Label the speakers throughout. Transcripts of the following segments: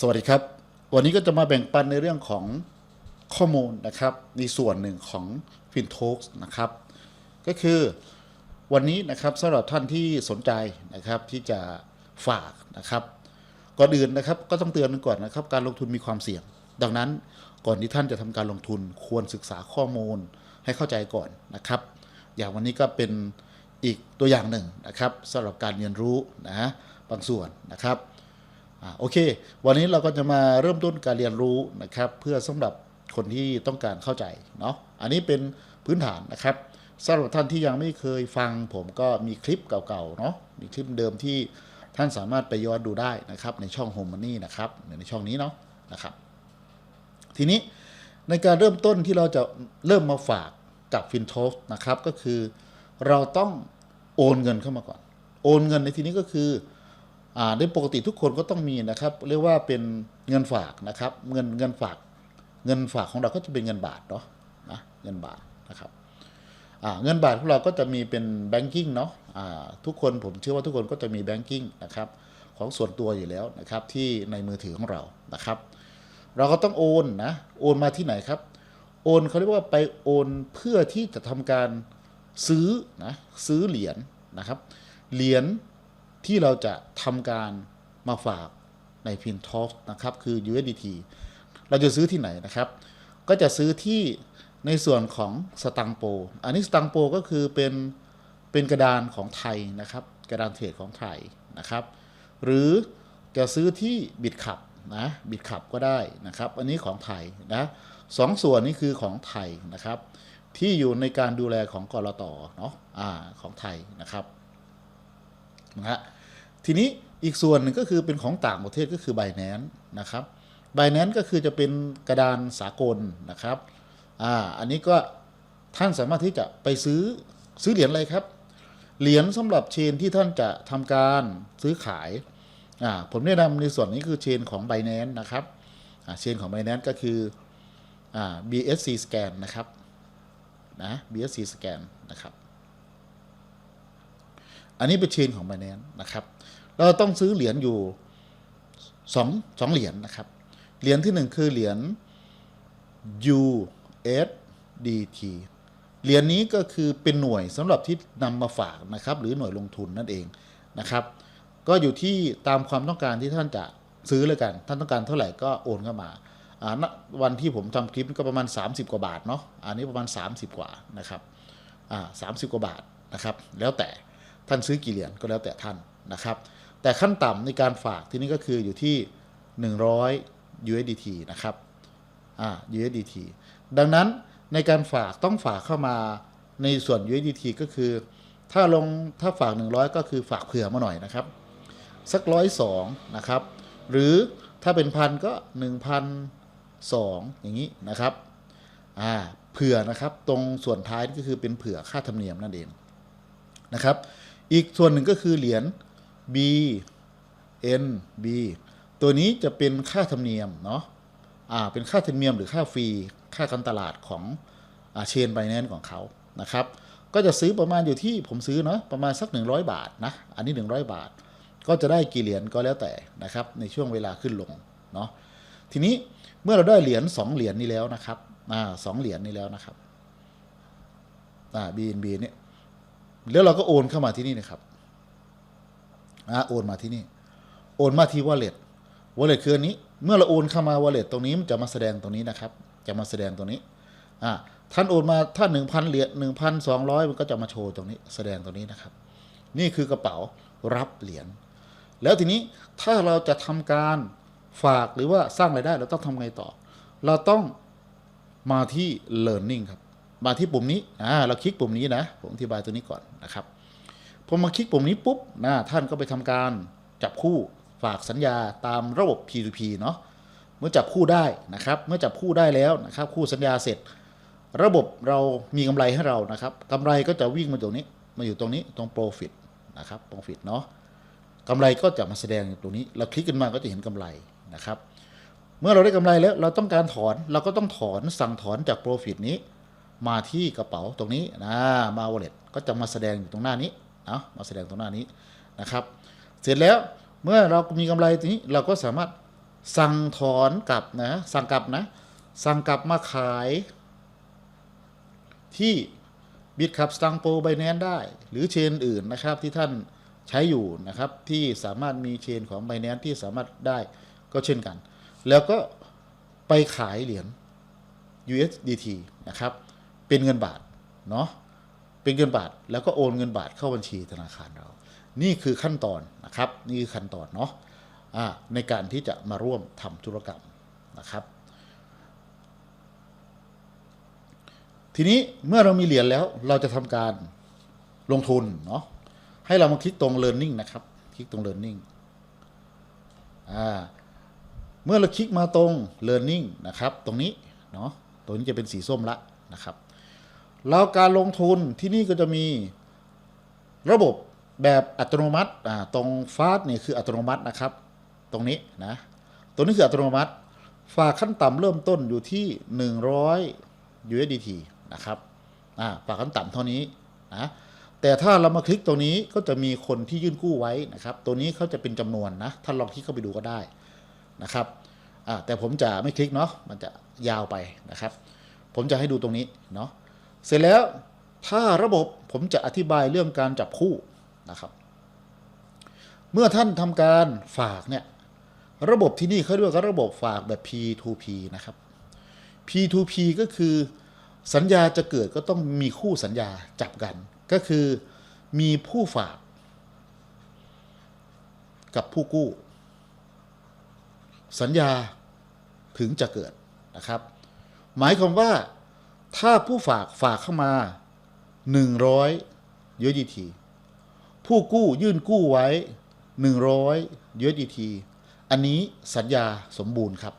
Speaker 1: สวัสดีครับ วันนี้ก็จะมาแบ่งปันในเรื่องของข้อมูลนะครับในส่วนหนึ่งของ f i n t o x นะครับ ก็คือวันนี้นะครับสำหรับท่านที่สนใจนะครับที่จะฝากนะครับก่อนอื่นนะครับก็ต้องเตือนกันก่อนนะครับ การลงทุนมีความเสี่ยง ดังนั้นก่อนที่ท่านจะทำการลงทุนควรศึกษาข้อมูลให้เข้าใจก่อนนะครับ อย่างวันนี้ก็เป็นอีกตัวอย่างหนึ่งนะครับสำหรับการเรียนรู้นะบางส่วนนะครับ โอเค วันนี้เราก็จะมาเริ่มต้นการเรียนรู้นะครับ เพื่อสำหรับคนที่ต้องการเข้าใจเนาะอันนี้เป็นพื้นฐานนะครับสำหรับท่านที่ยังไม่เคยฟังผมก็มีคลิปเก่าๆเนาะมีคลิปเดิมที่ท่านสามารถไปย้อนดูได้นะครับในช่อง Home Money นะครับในช่องนี้เนาะนะครับทีนี้ในการเริ่มต้นที่เราจะเริ่มมาฝากกับ f i n t o นะครับก็คือเราต้องโอนเงินเข้ามาก่อน โอนเงินในที่นี้ก็คือ โดยปกติทุกคนก็ต้องมีนะครับเรียกว่าเป็นเงินฝากนะครับเงินเงินฝากเงินฝากของเราก็จะเป็นเงินบาทเนาะนะเงินบาทนะครับเงินบาทของเราก็จะมีเป็นแบงกิ้งเนาะอ่าทุกคนผมเชื่อว่าทุกคนก็จะมีแบงกิ้งนะครับของส่วนตัวอยู่แล้วนะครับที่ในมือถือของเรานะครับ เราก็ต้องโอนนะโอนมาที่ไหนครับ โอนเขาเรียกว่าไปโอนเพื่อที่จะทำการซื้อนะซื้อเหรียญนะครับเหรียญ ที่เราจะทำการมาฝากใน p i n t o s นะครับคือ USDT เราจะซื้อที่ไหนนะครับ ก็จะซื้อที่ในส่วนของสตังโป อันนี้สตังโปก็คือเป็นเป็นกระดานของไทยนะครับ กระดานเทรดของไทยนะครับ หรือจะซื้อที่บิตขับนะบิตขับก็ได้นะครับ อันนี้ของไทยนะสองส่วนนี้คือของไทยนะครับ ที่อยู่ในการดูแลของกรตเนาะอ่าของไทยนะครับนะฮะ ทีนี้อีกส่วนหนึ่งก็คือเป็นของต่างประเทศก็คือ b บ n a n c e นะครับ b บ n a n c e ก็คือจะเป็นกระดานสากลนะครับอ่าอันนี้ก็ท่านสามารถที่จะไปซื้อซื้อเหรียญอะไรครับ เหรียญสำหรับเชนที่ท่านจะทำการซื้อขายอ่าผมแนะนำในส่วนนี้คือเชนของ b บ n a n c e นะครับอ่าเชนของ b บ n a n c e ก็คืออ่า BSC scan นะครับนะ BSC scan นะครับ อันนี้เป็นเชนของ b บ n a n c e นะครับ เราต้องซื้อเหรียญอยู่สองสองเหรียญนะครับ เหรียญที่หนึ่งคือเหรียญ USDT เหรียญนี้ก็คือเป็นหน่วยสำหรับที่นำมาฝากนะครับ หรือหน่วยลงทุนนั่นเองนะครับ ก็อยู่ที่ตามความต้องการที่ท่านจะซื้อเลยกัน ท่านต้องการเท่าไหร่ก็โอนเข้ามาวันที่ผมทำคลิปก็ประมาณ 30 กว่าบาทเนาะ อันนี้ประมาณ 30 กว่านะครับสามสิบกว่าบาทนะครับ แล้วแต่ท่านซื้อกี่เหรียญก็แล้วแต่ท่านนะครับ แต่ขั้นต่ำในการฝากที่นี่ก็คืออยู่ที่ 100 USDT นะครับอ่า USDT ดังนั้นในการฝากต้องฝากเข้ามาในส่วน USDT ก็คือ ถ้าลงถ้าฝาก 100 ก็คือฝากเผื่อมาหน่อยนะครับ สักร้อยสองนะครับ หรือถ้าเป็นพันก็1 0 0สองอย่างนี้นะครับอ่าเผื่อนะครับตรงส่วนท้ายก็คือเป็นเผื่อค่าธรรมเนียมนั่นเองนะครับ อีกส่วนหนึ่งก็คือเหรียญ B N B ตัวนี้จะเป็นค่าธรรมเนียมเนาะอ่าเป็นค่าธรรมเนียมหรือค่าฟรีค่าการตลาดของอ่าเชนไบแนนของเขานะครับ ก็จะซื้อประมาณอยู่ที่ผมซื้อเนาะประมาณสัก 100 บาทนะอันนี้ 100 บาท ก็จะได้กี่เหรียญก็แล้วแต่นะครับ ในช่วงเวลาขึ้นลงเนาะทีนี้เมื่อเราได้เหรียญสองเหรียญนี้แล้วนะครับอ่าสองเหรียญนี้แล้วนะครับอ่า BNB เนี่ยแล้วเราก็โอนเข้ามาที่นี่นะครับ โอนมาที่นี่ โอนมาที่ wallet wallet คืออันนี้ เมื่อเราโอนเข้ามา wallet ตรงนี้มันจะมาแสดงตรงนี้นะครับ จะมาแสดงตรงนี้อ่าท่านโอนมาถ้าหนึ่งพันเหรียญหนึ่งพันสองร้อยมันก็จะมาโชว์ตรงนี้ แสดงตรงนี้นะครับ นี่คือกระเป๋ารับเหรียญแล้วทีนี้ถ้าเราจะทำการฝากหรือว่าสร้างรายได้เราต้องทำไงต่อ เราต้องมาที่ learning ครับ มาที่ปุ่มนี้อ่าเราคลิกปุ่มนี้นะ ผมอธิบายตัวนี้ก่อนนะครับ พอมาคลิกปุ่มนี้ปุ๊บนะท่านก็ไปทำการจับคู่ฝากสัญญาตามระบบ P2P เนาะเมื่อจับคู่ได้นะครับ เมื่อจับคู่ได้แล้วนะครับ คู่สัญญาเสร็จ ระบบเรามีกำไรให้เรานะครับกำไรก็จะวิ่งมาตรงนี้มาอยู่ตรงนี้ตรง profit นะครับ profit เนาะกำไรก็จะมาแสดงอยู่ตรงนี้ เราคลิกขึ้นมาก็จะเห็นกำไรนะครับ เมื่อเราได้กำไรแล้วเราต้องการถอนเราก็ต้องถอนสั่งถอนจาก Profit นี้ มาที่กระเป๋าตรงนี้นะมา wallet ก็จะมาแสดงอยู่ตรงหน้านี้ เนาะมาแสดงตรงหน้านี้นะครับ เสร็จแล้วเมื่อเรามีกำไรตรงนี้เราก็สามารถสั่งถอนกลับนะสั่งกลับนะสั่งกลับมาขายที่บิตคับสตังโปไบแนนได้ หรือเชนอื่นนะครับที่ท่านใช้อยู่นะครับที่สามารถมีเชนของไบแนนที่สามารถได้ก็เช่นกัน แล้วก็ไปขายเหรียญ USDT นะครับ เป็นเงินบาท เนาะ เป็นเงินบาท แล้วก็โอนเงินบาทเข้าบัญชีธนาคารเรา นี่คือขั้นตอนนะครับ นี่คือขั้นตอนเนาะอ่าในการที่จะมาร่วมทำธุรกรรมนะครับ ทีนี้เมื่อเรามีเหรียญแล้วเราจะทำการลงทุนเนาะให้เรามาคลิกตรง learning นะครับ คลิกตรง learning เมื่อเราคลิกมาตรง learning นะครับ ตรงนี้เนาะตรงนี้จะเป็นสีส้มละนะครับ แล้วการลงทุนที่นี่ก็จะมีระบบแบบอัตโนมัติอ่าตรงฟาสเนี่ยคืออัตโนมัตินะครับ ตรงนี้นะตรงนี้คืออัตโนมัติ ฝากขั้นต่ำเริ่มต้นอยู่ที่ 100 USDT นะครับอ่าฝากขั้นต่ำเท่านี้นะแต่ถ้าเรามาคลิกตรงนี้ก็จะมีคนที่ยื่นกู้ไว้นะครับ ตัวนี้เขาจะเป็นจำนวนนะท่านลองคลิกเข้าไปดูก็ได้นะครับอ่าแต่ผมจะไม่คลิกเนาะมันจะยาวไปนะครับ ผมจะให้ดูตรงนี้เนาะ เสร็จแล้วถ้าระบบผมจะอธิบายเรื่องการจับคู่นะครับ เมื่อท่านทำการฝากเนี่ยระบบที่นี่เขาเรียกว่าระบบฝากแบบ P2P นะครับ P2P ก็คือสัญญาจะเกิดก็ต้องมีคู่สัญญาจับกัน ก็คือมีผู้ฝากกับผู้กู้ สัญญาถึงจะเกิดนะครับ หมายความว่า ถ้าผู้ฝากฝากเข้ามา 100 USDT ผู้กู้ยื่นกู้ไว้ 100 USDT อันนี้สัญญาสมบูรณ์ครับ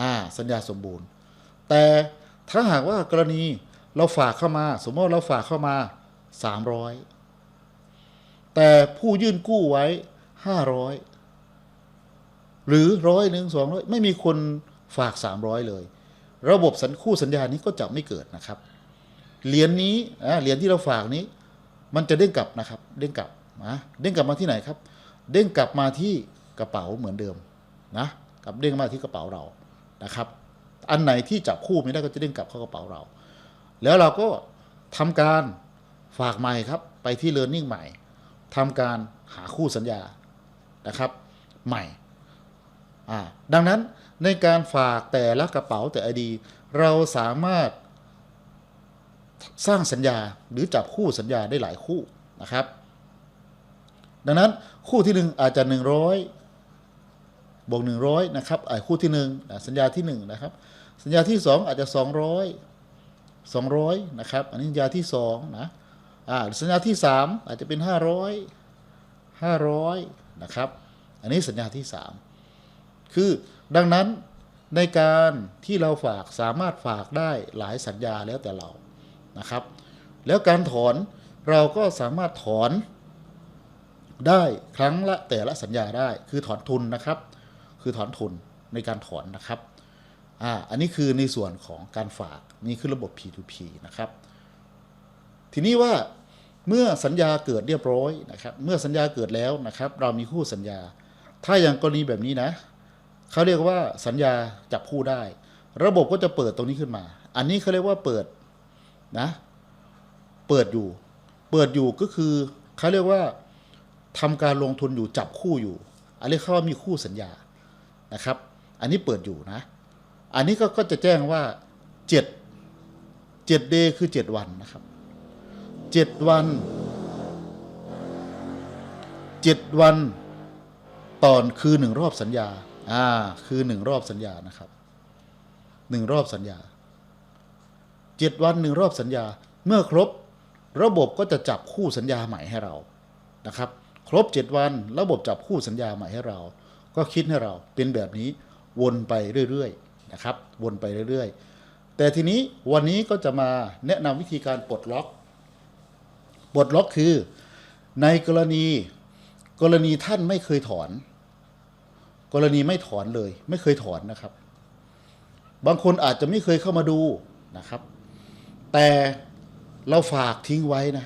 Speaker 1: อ่า สัญญาสมบูรณ์ แต่ถ้าหากว่ากรณีเราฝากเข้ามา สมมติเราฝากเข้ามา 300 แต่ผู้ยื่นกู้ไว้ 500 หรือร้อยหนึ่งสองร้อยไม่มีคนฝาก 300 เลย ระบบสัญคู่สัญญานี้ก็จะไม่เกิดนะครับ เหรียญนี้เหรียญที่เราฝากนี้ มันจะเด้งกลับนะครับ เด้งกลับนะเด้งกลับมาที่ไหนครับ เด้งกลับมาที่กระเป๋าเหมือนเดิมนะกับเด้งมาที่กระเป๋าเรานะครับ อันไหนที่จับคู่ไม่ได้ก็จะเด้งกลับเข้ากระเป๋าเรา แล้วเราก็ทำการฝากใหม่ครับ ไปที่ Learning ใหม่ทำการหาคู่สัญญานะครับ ใหม่ ดังนั้นในการฝากแต่ละกระเป๋าแต่อดี เราสามารถสร้างสัญญาหรือจับคู่สัญญาได้หลายคู่นะครับ ดังนั้นคู่ที่หนึ่งอาจจะ 100บวก100นะครับไอ่าคู่ที่หนึ่งสัญญาที่หนึ่งนะครับ สัญญาที่สองอาจจะ 200 200นะครับอันนี้สัญญาที่สองนะอ่าสัญญาที่สามอาจจะเป็น 500 500นะครับ อันนี้สัญญาที่สาม คือดังนั้นในการที่เราฝากสามารถฝากได้หลายสัญญาแล้วแต่เรานะครับ แล้วการถอนเราก็สามารถถอนได้ครั้งละแต่ละสัญญาได้ คือถอนทุนนะครับ คือถอนทุนในการถอนนะครับอ่าอันนี้คือในส่วนของการฝากนี่คือระบบ P2P นะครับ ทีนี้ว่าเมื่อสัญญาเกิดเรียบร้อยนะครับ เมื่อสัญญาเกิดแล้วนะครับ เรามีคู่สัญญา ถ้าอย่างกรณีแบบนี้นะ เขาเรียกว่าสัญญาจับคู่ได้ ระบบก็จะเปิดตรงนี้ขึ้นมา อันนี้เขาเรียกว่าเปิดนะ เปิดอยู่ เปิดอยู่ก็คือเขาเรียกว่าทำการลงทุนอยู่จับคู่อยู่อันนี้เขาว่ามีคู่สัญญานะครับ อันนี้เปิดอยู่นะ อันนี้ก็ก็จะแจ้งว่าเจ็ดเจ็ดเดย์คือเจ็ดวันนะครับเจ็ดวันเจ็ดวันตอนคือหนึ่งรอบสัญญา อ่า คือหนึ่งรอบสัญญานะครับหนึ่งรอบสัญญาเจ็ดวันหนึ่งรอบสัญญา เมื่อครบระบบก็จะจับคู่สัญญาใหม่ให้เรานะครับ ครบเจ็ดวันระบบจับคู่สัญญาใหม่ให้เรา ก็คิดให้เราเป็นแบบนี้วนไปเรื่อยๆนะครับ วนไปเรื่อยๆ แต่ทีนี้วันนี้ก็จะมาแนะนำวิธีการปลดล็อกปลดล็อกคือในกรณีกรณีท่านไม่เคยถอน กรณีไม่ถอนเลย ไม่เคยถอนนะครับ บางคนอาจจะไม่เคยเข้ามาดูนะครับ แต่เราฝากทิ้งไว้นะ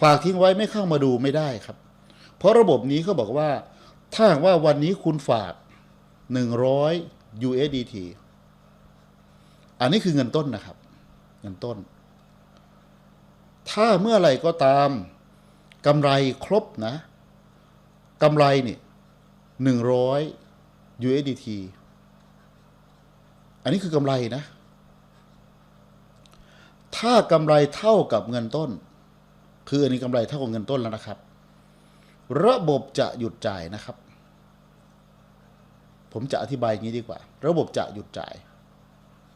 Speaker 1: ฝากทิ้งไว้ไม่เข้ามาดูไม่ได้ครับ เพราะระบบนี้เขาบอกว่า ถ้าหากว่าวันนี้คุณฝาก 100 USDT อันนี้คือเงินต้นนะครับ เงินต้น ถ้าเมื่อไหร่ก็ตามกำไรครบนะกำไรเนี่ย 100 USDT อันนี้คือกำไรนะ ถ้ากำไรเท่ากับเงินต้น คืออันนี้กำไรเท่ากับเงินต้นแล้วนะครับ ระบบจะหยุดจ่ายนะครับ ผมจะอธิบายอย่างนี้ดีกว่า ระบบจะหยุดจ่าย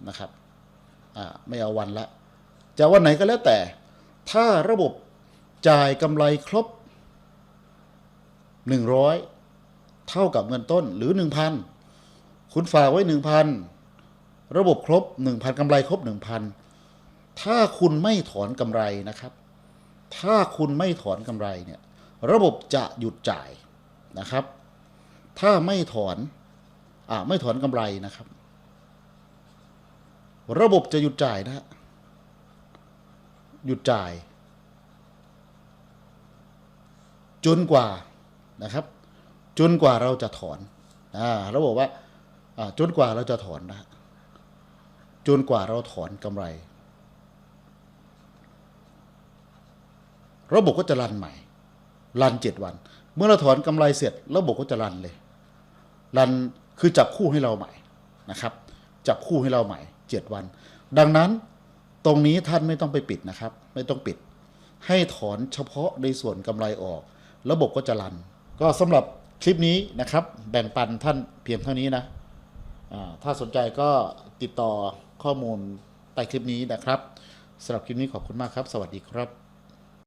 Speaker 1: นะครับไม่เอาวันละจะวันไหนก็แล้วแต่ ถ้าระบบจ่ายกำไรครบ 100 เท่ากับเงินต้นหรือ 1,000 คุณฝากไว้ 1,000 ระบบครบ 1,000กำไรครบ 1,000 ถ้าคุณไม่ถอนกำไรนะครับ ถ้าคุณไม่ถอนกำไรเนี่ยระบบจะหยุดจ่ายนะครับ ถ้าไม่ถอนอ่าไม่ถอนกำไรนะครับ ระบบจะหยุดจ่ายนะฮะหยุดจ่าย จนกว่านะครับ จนกว่าเราจะถอนอ่าระบบว่าจนกว่าเราจะถอนนะฮะจนกว่าเราถอนกำไร ระบบก็จะรันใหม่รันเจ็ดวัน เมื่อเราถอนกำไรเสร็จ ระบบก็จะรันเลยรันคือจับคู่ให้เราใหม่นะครับ จับคู่ให้เราใหม่เจ็ดวัน ดังนั้นตรงนี้ท่านไม่ต้องไปปิดนะครับ ไม่ต้องปิด ให้ถอนเฉพาะในส่วนกำไรออก ระบบก็จะรัน ก็สำหรับ คลิปนี้นะครับแบ่งปันท่านเพียงเท่านี้นะถ้าสนใจก็ติดต่อข้อมูลใต้คลิปนี้นะครับสำหรับคลิปนี้ขอบคุณมากครับ สวัสดีครับ